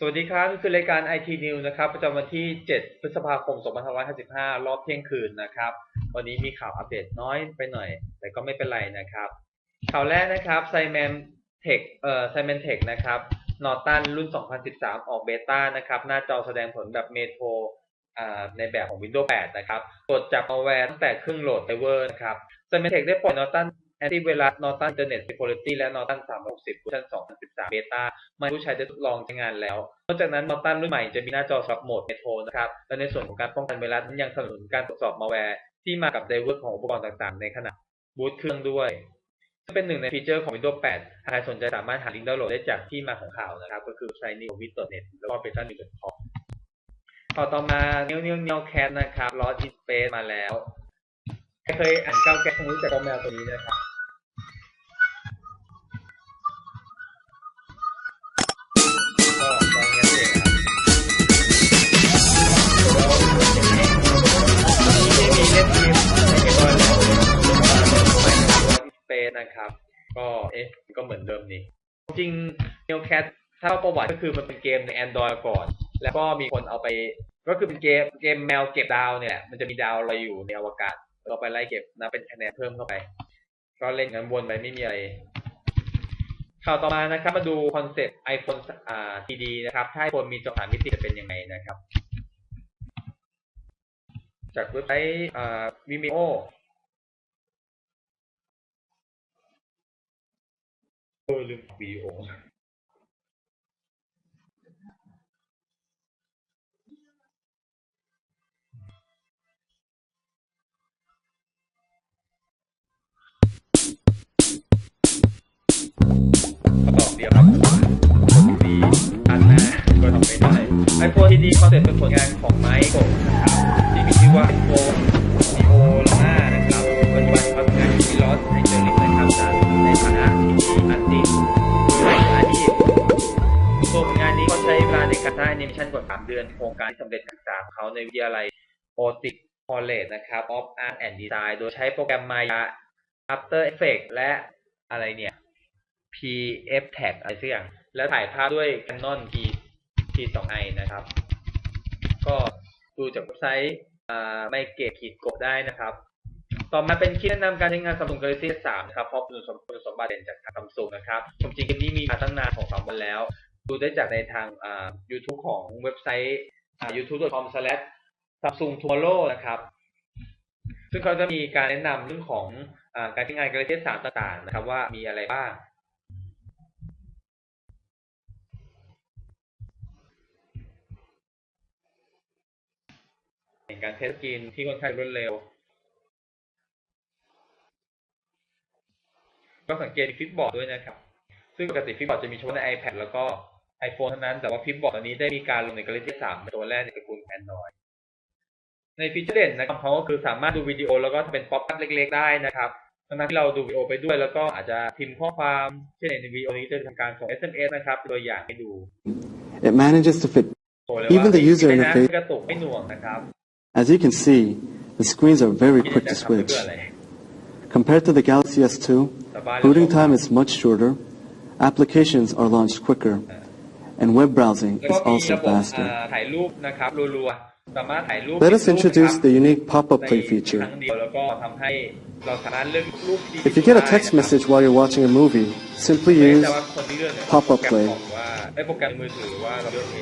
สวัสดีครับนี่คือรายการ IT News นะครับประจำวันที่ 7 พฤษภาคม 2555 รอบเที่ยงคืนนะครับ วันนี้มีข่าวอัปเดตน้อยไปหน่อย แต่ก็ไม่เป็นไรนะครับ ข่าวแรกนะครับไซแมนเทคเอ่อไซแมนเทคนะครับนอตันรุ่น 2013 ออกเบต้านะครับ หน้าจอแสดงผลแบบเมโทรอ่าในแบบของ Windows 8 นะครับตรวจจับมาแวร์ตั้งแต่เครื่องโหลดไดเวอร์นะครับไซแมนเทคได้ปล่อยนอตัน แอนตี้ไวรัสนอตันอินเทอร์เน็ตซิ c ค r i t y และนอตัน360เวอร์ชัน2013เบต้ามาให้ผู้ใช้ได้ทดลองใช้งานแล้ว นอกจากนั้นนอตันรุ่นใหม่จะมีหน้าจอสำหรับโหมดเมโทรนะครับ และในส่วนของการป้องกันไวรัสยังสนับสนุนการตรวจสอบมาแวร์ที่มากับไดเวอร์ของอุปกรณ์ต่างๆ ในขณะบูตเครื่องด้วยซึ่งเป็นหนึ่งในฟีเจอร์ของ Windows 8 หากใครสนใจสามารถหาลิงก์ดาวน์โหลดได้จากที่มาของข่าวนะครับ ก็คือ s i n e w w i t n e t แล้วก็ beta 1.com ต่อต่อมาเนียวเนียวเนียวแคทนะครับ Lost in Space มาแล้วใครเคยอ่านเก้าแก๊สคงรู้จักเจ้าแมวตัวนี้นะครับ นะครับ ก็เอ๊ะก็เหมือนเดิมนี่จริง n e o Cat ถ้าประวัติก็คือมันเป็นเกมใน Android ก่อน แล้วก็มีคนเอาไป ก็คือเป็นเกมเกมแมวเก็บดาวเนี่ย มันจะมีดาวลอยอยู่ในอวกาศเราไปไล่เก็บนะเป็นคะแนนเพิ่มเข้าไป ก็เล่นกันวนไปไม่มีอะไรข่าวต่อมานะครับ มาดูคอนเซปต์ iPhone อ่า TD นะครับ ถ้า iPhone มีจอสามมิติจะเป็นยังไงนะครับ จากเว็บไซต์อ่า Vimeo เอ อลืมวิดีโอก็บอกเดียวครับดีอันน้าก็ทำไม่ได้ iPhone TD คอนเซ็ปต์เป็นผลงานของไมค์โกนะครับที่มีชื่อว่า iPhone Neo Luna นะครับปัจจุบันเขาทำงานอยู่ที่ลอสแอนเจลิสนะครับจ้า ในฐานะที่อาร์ติสต์ในฐานะที่ตัวผลงานนี้เขาใช้เวลาในการสร้างแอนิเมชันกว่า 3 เดือน โครงการที่สำเร็จการศึกษาของเขาในวิทยาลัยโอติกคอลเลจนะครับ of Art and Design โดยใช้โปรแกรม Maya After Effects และอะไรเนี่ย PF Tag อะไรสักอย่าง แล้วถ่ายภาพด้วย Canon T T2i นะครับ ก็ดูจากเว็บไซต์ไม่เกตขีดกบได้นะครับ ต่อมาเป็นคลิปแนะนำการใช้งาน Samsung Galaxy S3 นะครับเพราะคุณสมคุณสมบัติเด่นจากทาง Samsung นะครับผมจริงคลิปนี้มีมาตั้งนานของสามวันแล้ว ดูได้จากในทางอ่า YouTube ของเว็บไซต์อ่า youtube.com/samsung tomorrow นะครับ ซึ่งเขาจะมีการแนะนำเรื่องของอาการใช้งาน Galaxy S3 ต่างๆ นะครับ ว่ามีอะไรบ้างเห็นการเทสกรีนที่ค่อนข้างรวดเร็ว ก็สังเกตฟิปบอร์ดด้วยนะครับ ซึ่งปกติฟิปบอร์ดจะมีเฉพาะใน iPad แล้วก็ iPhone เท่านั้น แต่ว่าฟิปบอร์ดตัวนี้ได้มีการลงใน Galaxy 3เป็นตัวแรกในตระกูล Android ในฟีเจอร์เด่นนะครับเขาก็คือสามารถดูวิดีโอแล้วก็เป็นป๊อปอัพเล็ก ๆ ได้นะครับทั้งนั้นที่เราดูวิดีโอไปด้วยแล้วก็อาจจะพิมพ์ข้อความเช่นในวิดีโอนี้จะทำการส่ง SMS นะครับเป็นตัวอย่างให้ดู It manages to fit. โชว์เลย Even ว่า the user ไม่นะ interface- ไม่กระตุกไม่หน่วงนะครับ As you can see, the screens are very ไม่ quick ได้ to จะทำไป switch. เพื่ออะไร Compared to the Galaxy S2, สบายเลย Booting time is much shorter, applications are launched quicker, and web browsing is also faster. Let us introduce the unique pop-up play feature. If you get a text message while you're watching a movie, simply use pop-up play.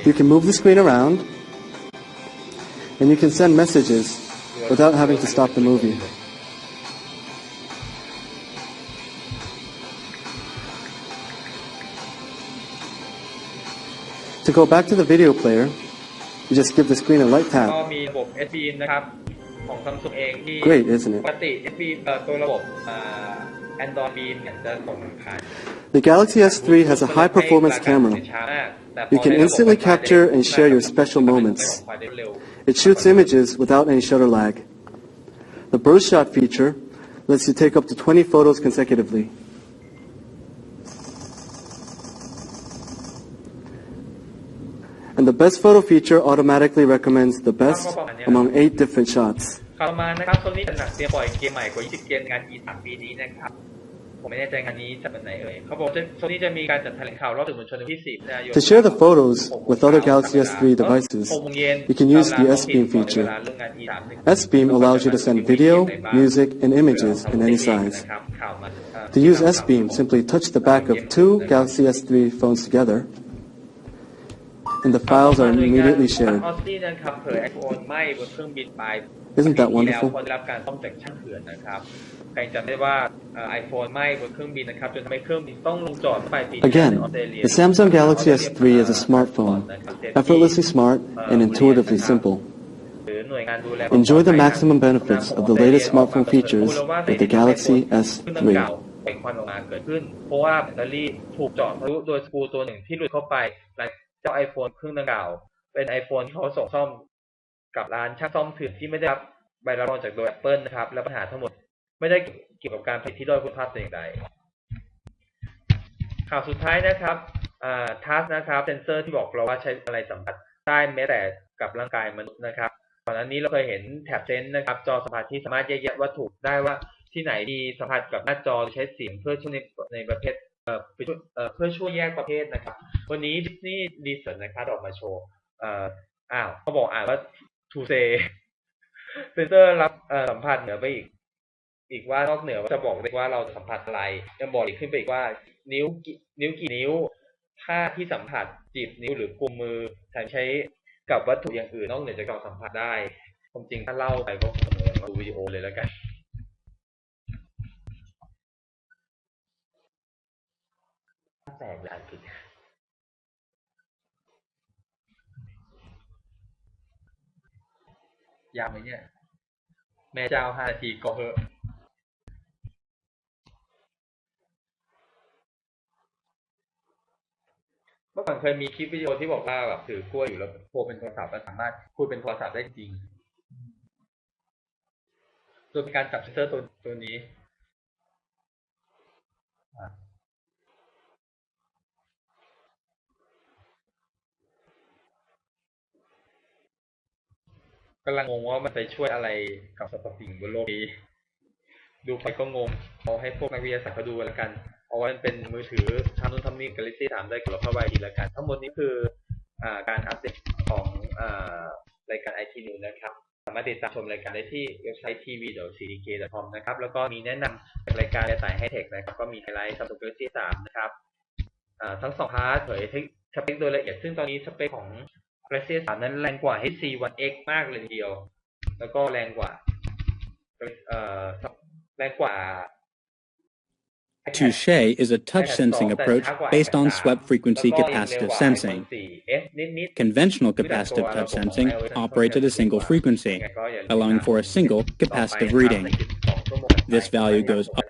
You can move the screen around, and you can send messages without having to stop the movie. To go back to the video player, you just give the screen a light ก็ tap. มีระบบ S Beam นะครับ ของซัมซุงเองที่ Great, isn't it? ปกติ S Beam เอ่อตัวระบบอ่า Android Beam เนี่ยจะส่งผ่าน The Galaxy S3 has a high performance camera. You can instantly capture and share your special moments. It shoots images without any shutter lag. The burst shot feature lets you take up to 20 photos consecutively. And the best photo feature automatically recommends the best among 8 different shots. ข่าวมานะครับโซนี่หนักเตรียมปล่อยเกมใหม่กว่า 20 เกมงาน E3 ปีนี้นะครับ ผมไม่แน่ใจงานนี้จะเป็นไหนเอ่ยเขาบอกจะโซนี่จะมีการจัดแถลงข่าวรอบสื่อมวลชนในวันที่ 10กันยายน To share the photos with other Galaxy S3 devices, 6โมงเย็น you can use the S-Beam เว feature. ลาเรื่องงาน E31 S-Beam allows you to send video, music, and images in any size. To use S-Beam, simply touch the back of two Galaxy S3 phones together, and the files are immediately shared. ออสซี่นะครับเผยไอโฟนไหม้บนเครื่องบินไป Isn't that ปีที่แล้ว wonderful? คนได้รับการซ่อมจากช่างเถื่อนนะครับใครจำได้ว่าไอโฟนไหม้บนเครื่องบินนะครับจนทำให้เครื่องบินต้องลงจอดไปปีที่แล้ว Again, ในออสเตรเลีย the Samsung Galaxy S3 is a smartphone, effortlessly smart and intuitively simple. หรือหน่วยงานดูแล Enjoy the maximum benefits of the latest smartphone features with the Galaxy เครื่องดังกล่าว S3. เป็นควันออกมาเกิดขึ้น เพราะว่าแบตเตอรี่ถูกเจาะทะลุโดยสกรูตัวหนึ่งที่หลุดเข้าไปหลังเจ้าไอโฟนเครื่องดังกล่าว เป็นไอโฟนที่เขาส่งซ่อมกับร้านช่างซ่อมเถื่อนที่ไม่ได้รับใบรับรองจากโดย Apple นะครับ และปัญหาทั้งหมดไม่ได้เกี่ยวกับการผลิตที่ด้อยคุณภาพแต่อย่างใดข่าวสุดท้ายนะครับทัสนะครับเซนเซอร์ที่บอกเราว่าใช้อะไรสัมผัสได้แม้แต่กับร่างกายมนุษย์นะครับก่อนหน้านี้เราเคยเห็นแท็บเซนส์นะครับจอสัมผัสที่สามารถแยกแยะวัตถุได้ว่าที่ไหนดีสัมผัสกับหน้าจอใช้เสียงเพื่อช่วยในในประเภท เพื่อช่วยแยกประเภทนะครับ วันนี้ดิสนีย์ดีเซอร์นะครับออกมาโชว์อ้าวเขาบอกอ่านว่าทูเซเซนเซอร์รับสัมผัสเหนือไปอีก อีกว่านอกเหนือจะบอกได้ว่าเราสัมผัสอะไรยังบอกอีกขึ้นไปอีกว่า นิ้วกี่นิ้วกี่นิ้วถ้าที่สัมผัสจีบนิ้วหรือกุมมือใช้ใช้กับวัตถุอย่างอื่นนอกเหนือจากการสัมผัสได้ความจริงถ้าเล่าไปก็คงมาดูวิดีโอเลยแล้วกัน แตกเลยอ่านผิด ยาวไหมเนี่ย แม่เจ้าห้านาทีก็เหอะเมื่อก่อนเคยมีคลิปวิดีโอที่บอกว่าแบบถือกล้วยอยู่แล้วโทรเป็นโทรศัพท์แล้วสามารถคุยเป็นโทรศัพท์ได้จริงโดยการจับเซนเซอร์ตัวตัวนี้ กำลังงงว่ามันไปช่วยอะไรกับสรรพสิ่งบนโลกนี้ ดูไปก็งงเอาให้พวกนักวิทยาศาสตร์เขาดูกันแล้วกัน เอาไว้มันเป็นมือถือทำนู่นทำนี่ Galaxy 3ได้กับเราเข้าไปดีแล้วกัน ทั้งหมดนี้คืออ่าการอัปเดตของอ่ารายการ IT News นะครับ สามารถติดตามชมรายการได้ที่เว็บไซต์ tv.cdk.com นะครับ แล้วก็มีแนะนำจากรายการสายไฮเทคนะครับ ก็มีไฮไลท์สำหรับ Galaxy 3นะครับอ่าทั้งสองพาร์ทเผยสเปคโดยละเอียด ซึ่งตอนนี้สเปคของ Galaxy 3 นั้นแรงกว่า HC One X มากเลยทีเดียว แล้วก็แรงกว่าเอ่อแรงกว่า Touche is a touch sensing approach based on swept frequency capacitive sensing. Conventional capacitive touch sensing operates at a single frequency, allowing for a single capacitive reading. This value goes up